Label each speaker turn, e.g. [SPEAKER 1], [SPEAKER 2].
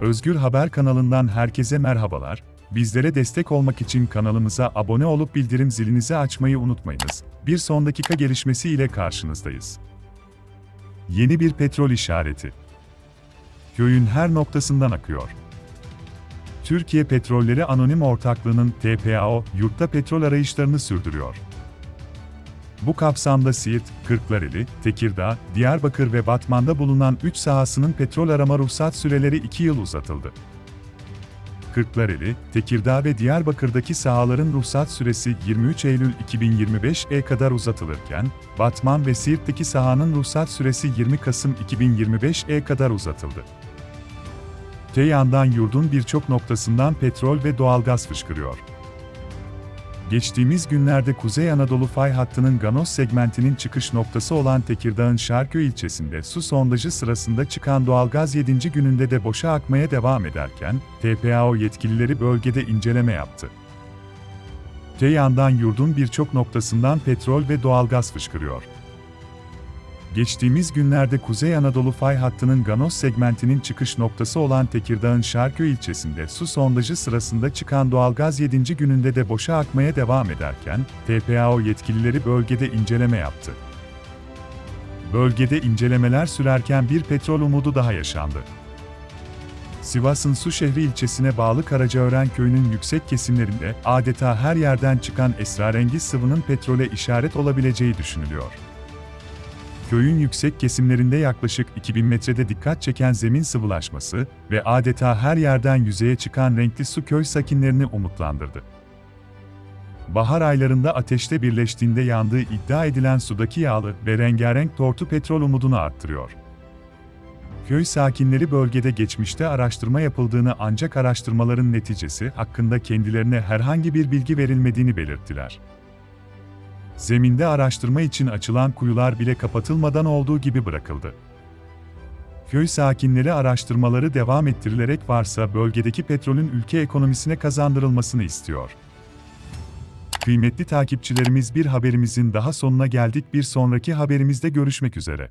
[SPEAKER 1] Özgür Haber kanalından herkese merhabalar. Bizlere destek olmak için kanalımıza abone olup bildirim zilinizi açmayı unutmayınız. Bir son dakika gelişmesi ile karşınızdayız. Yeni bir petrol işareti. Köyün her noktasından akıyor. Türkiye Petrolleri Anonim Ortaklığı'nın TPAO, yurtta petrol arayışlarını sürdürüyor. Bu kapsamda Siirt, Kırklareli, Tekirdağ, Diyarbakır ve Batman'da bulunan 3 sahasının petrol arama ruhsat süreleri 2 yıl uzatıldı. Kırklareli, Tekirdağ ve Diyarbakır'daki sahaların ruhsat süresi 23 Eylül 2025'e kadar uzatılırken, Batman ve Siirt'teki sahanın ruhsat süresi 20 Kasım 2025'e kadar uzatıldı. Te yandan yurdun birçok noktasından petrol ve doğalgaz fışkırıyor. Geçtiğimiz günlerde Kuzey Anadolu fay hattının Ganos segmentinin çıkış noktası olan Tekirdağ'ın Şarköy ilçesinde su sondajı sırasında çıkan doğalgaz 7. gününde de boşa akmaya devam ederken, TPAO yetkilileri bölgede inceleme yaptı. Te yandan yurdun birçok noktasından petrol ve doğalgaz fışkırıyor. Geçtiğimiz günlerde Kuzey Anadolu fay hattının Ganos segmentinin çıkış noktası olan Tekirdağ'ın Şarköy ilçesinde su sondajı sırasında çıkan doğalgaz 7. gününde de boşa akmaya devam ederken, TPAO yetkilileri bölgede inceleme yaptı. Bölgede incelemeler sürerken bir petrol umudu daha yaşandı. Sivas'ın Suşehri ilçesine bağlı Karacaören köyünün yüksek kesimlerinde adeta her yerden çıkan esrarengiz sıvının petrole işaret olabileceği düşünülüyor. Köyün yüksek kesimlerinde yaklaşık 2000 metrede dikkat çeken zemin sıvılaşması ve adeta her yerden yüzeye çıkan renkli su köy sakinlerini umutlandırdı. Bahar aylarında ateşte birleştiğinde yandığı iddia edilen sudaki yağlı ve rengarenk tortu petrol umudunu arttırıyor. Köy sakinleri bölgede geçmişte araştırma yapıldığını ancak araştırmaların neticesi hakkında kendilerine herhangi bir bilgi verilmediğini belirttiler. Zeminde araştırma için açılan kuyular bile kapatılmadan olduğu gibi bırakıldı. Köy sakinleri araştırmaları devam ettirilerek varsa bölgedeki petrolün ülke ekonomisine kazandırılmasını istiyor. Kıymetli takipçilerimiz bir haberimizin daha sonuna geldik. Bir sonraki haberimizde görüşmek üzere.